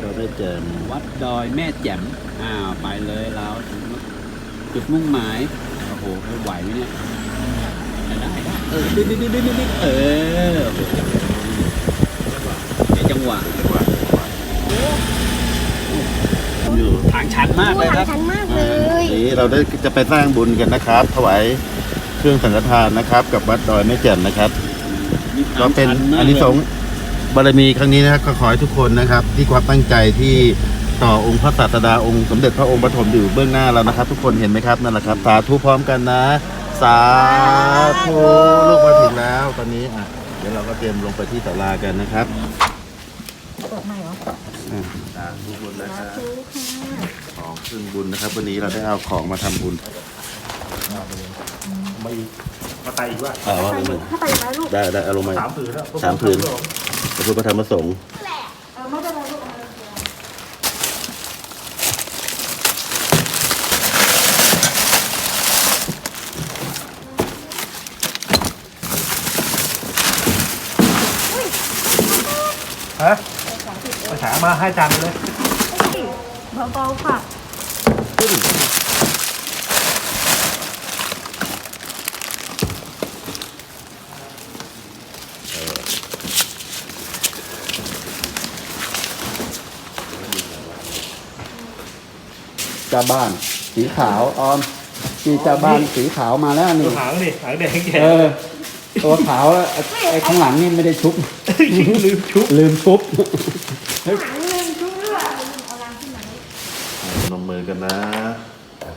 เราได้เจอวัดดอยแม่แจ่มอ้าวไปเลยเราถึงจุดมุ่งหมายโอ้โหไหวไหมเนี่ยได้ได้เออดึ๊ดดึ๊ดดึ๊ดดึ๊ดดึ๊ดเออจังหวะอยู่ทางชันมากเลยครับชันมากเลยนี้เราได้จะไปสร้างบุญกันนะครับ ถวายเครื่องสังฆทานนะครับ กับวัดดอยแม่แจ่มนะครับ ก็เป็นอานิสงส์ บารมีครั้งนี้นะครับก็ขอให้ทุกคนนะครับ ที่ความตั้งใจที่ต่อองค์พระศาสดาองค์สมเด็จพระองค์ปฐมอยู่เบื้องหน้าเรานะครับ ทุกคนเห็นไหมครับนั่นแหละครับสาธุพร้อมกันนะ สาธุลูกมาถึงแล้วตอนนี้อะเดี๋ยวเราก็เตรียมลงไปที่ศาลากันนะครับเปิดใหม่เหรออะสาธุบุญนะคสารับธุค่ะของขึ้นบุญนะครับ วันนี้เราได้เอาของมาทำบุญมาอีกมาไตอีกว่าเอาว่าไปลงถ้าไปแล้วลูกได้ได้เอาลงมา สามผืนแล้วสามผืน พระพุทธพระธรรมพระสงฆ์เออไม่เป็นไรลูกเอาเลยฮะไปหามาให้จานไปเลยเบาๆค่ะ เจ้าบ้าน สีขาวออมนี่เจ้าบ้านสีขาวมาแล้วดูนี่ หางนี่หางแดงแก่เออ ตัวขาวแล้วไอ้ไอ้ข้างหลังนี่ไม่ได้ชุบ ลืมชุบลืมชุบ หางเงินชุบเลือดเอาล้างขึ้นมาให้พนมมือกันนะ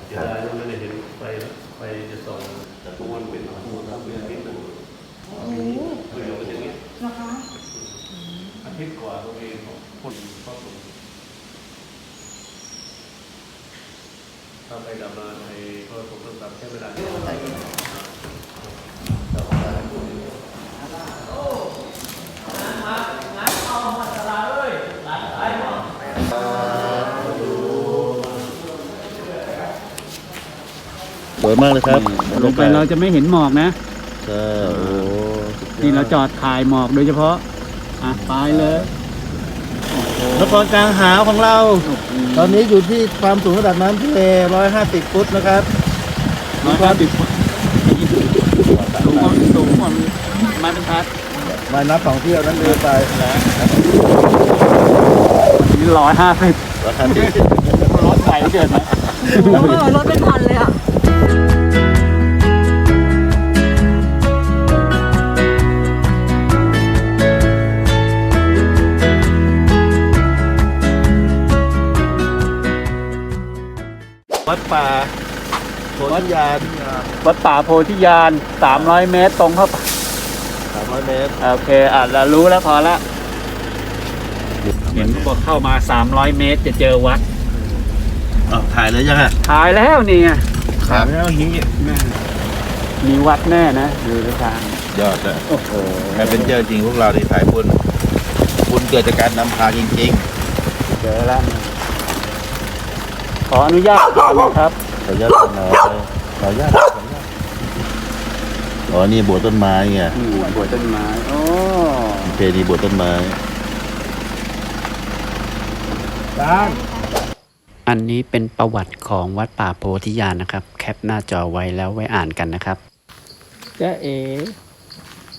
เดี๋ยวได้ไม่ได้เห็นไปไปจะส่งแต่ตัวมันเป็นตัวมันเป็นนิดหนึ่งโอ้โหเดี๋ยวมันอย่างนี้นะคะอาทิตย์กว่าตัวเองของคนก็ส่ งถ้าไปดำเนินในก็ส่งต้นแบบใช้เวลาสวยมากเลยครับลงไปเราจะไม่เห็นหมอกนะใช่โอ้สุดยอดนี่เราจอดถ่ายหมอกโดยเฉพาะ อะ ไปเลย นครกลางหาวของเรา ตอนนี้อยู่ที่ความสูงระดับน้ำทะเล150 ฟุตนะครับร้อยห้าสิบสูงกว่าสูงกว่ามาตรทัดมานับสองเที่ยวนั้นเรือไปนี่ร้อยห้าสิบราคาดีรถไหลเกินนะโอ้โหรถเป็นพันเลยอะ วัดป่าโพธิญาณวัดป่าโพธิญาณสามร้อยเมตรตรงเข้าไป300เมตรโอเคอะเรารู้แล้วพอละเห็นเขาบอกเข้ามา 300 เมตรจะเจอวัดอ้าวถ่ายเลยยังอะถ่ายแล้วนี่ไงครับแล้วหิงมีวัดแน่นะดูทางยอดเลยโอ้โหแอดเวนเจอร์จริงพวกเราที่สายบุญบุญเกิดจากการนำพาจริงเจอแล้ว ขออนุญาตก่อนนะครับขออนุญาตหน่อยขออนุญาตขออนุญาตอ๋อนี่บัวต้นไม้ไงอืมบัวต้นไม้โอ้เพดีบัวต้นไม้จานอันนี้เป็นประวัติของวัดป่าโพธิญาณนะครับ แคปหน้าจอไว้แล้วไว้อ่านกันนะครับเจ๊เอ๋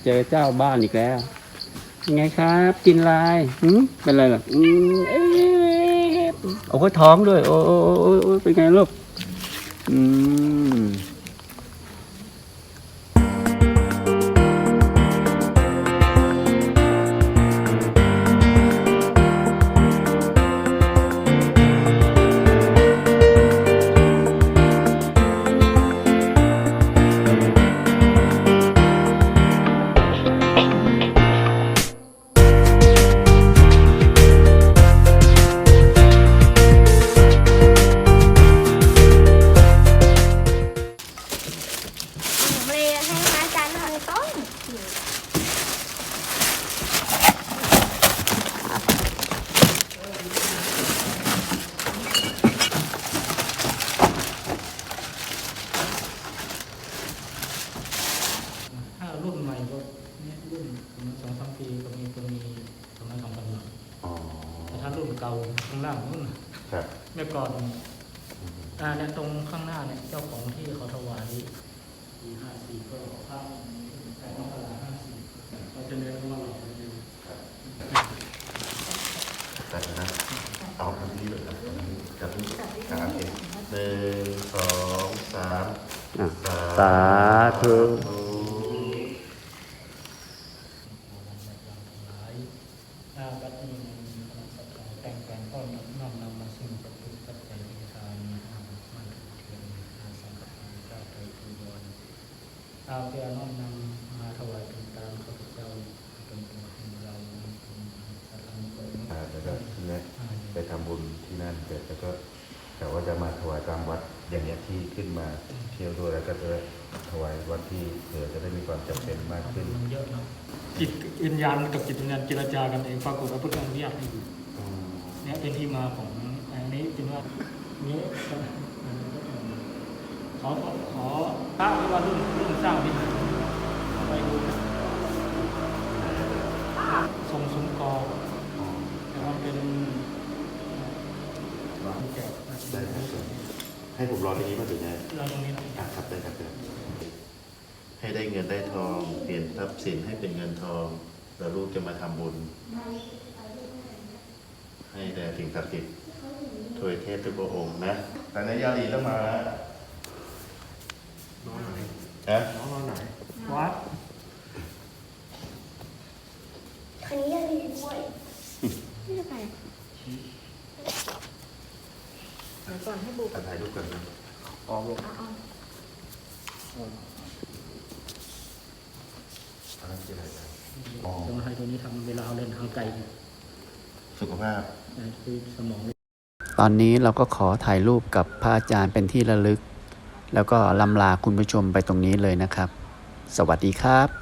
เจอเจ้าบ้านอีกแล้วยังไงครับ กินลายหืมเป็นไรหรออืมเอ๊ โอ้ก็ท้องด้วย โอ้โอ้โอ้เป็นไงลูกอืม นู่นครับเมื่อก่อนอ่าเนี่ยตรงข้างหน้าเนี่ยเจ้าของที่เขาถวายปีห้าสี่ก็พระแต่ต้องตลาดห้าสี่เราจะเน้นว่าเราจะเน้นแต่นะเอาคำนี้เลยครับจับนี้ครับโอเคหนึ่งสองสามอะสาธุหลายอาบัดนี้มีคำสัตย์แต่งแปลงต้อนน้อมนำมาซึ่งประพฤติปัจจัยที่ทานอามันเทียนอาสังฆทานเจ้าไตรจีวร อาเพื่อน้อมนำมาถวายเป็นตามข้าพเจ้าเป็นตัวแห่งเราเป็นสัตว์อันเป็นอ่าแล้วก็ทีนี้ไปทำบุญที่นั่นเสร็จแล้วก็แต่ว่าจะมาถวายตามวัดอย่างเงี้ยที่ขึ้นมาเที่ยวด้วยแล้วก็จะถวายวัดที่เผื่อจะได้มีความจำเป็นมากขึ้นมันเยอะเนาะจิตวิญญาณกับจิตวิญญาณเจรจากันเองปรากฏว่าพุทธอนุญาตให้อยู่เนี่ยเป็นที่มาของอันนี้เป็นว่านี้ ขอขอพระที่ว่ารุ่นรุ่นสร้างวิหาไปดูทรงสุนกอแต่ว่าเป็นแก่ได้ครับให้ผมรอที่นี้มาถึงไงราตรงนี้นะครับได้ครับให้ได้เงินได้ทองเปลี่ยนทรัพย์สินให้เป็นเงินทองแล้วลูกจะมาทำบุญ ให้แด่สิ่งศักดิ์สิทธิ์ถวยเทพทุกองค์นะแต่ในยาลีต้องมา แล้วฮะวัดอันนี้ยังมีด้วยนี่จะไปเดี๋ยวก่อนให้บุกถ่ายรูปกันนะเอาเอาอันนั้นคืออะไรกันอ๋อสมุนไพรตัวนี้ทำเวลาเราเดินทางไกลสุขภาพนะคือสมองตอนนี้เราก็ขอถ่ายรูปกับพระอาจารย์เป็นที่ระลึก แล้วก็ลำลาคุณผู้ชมไปตรงนี้เลยนะครับ สวัสดีครับ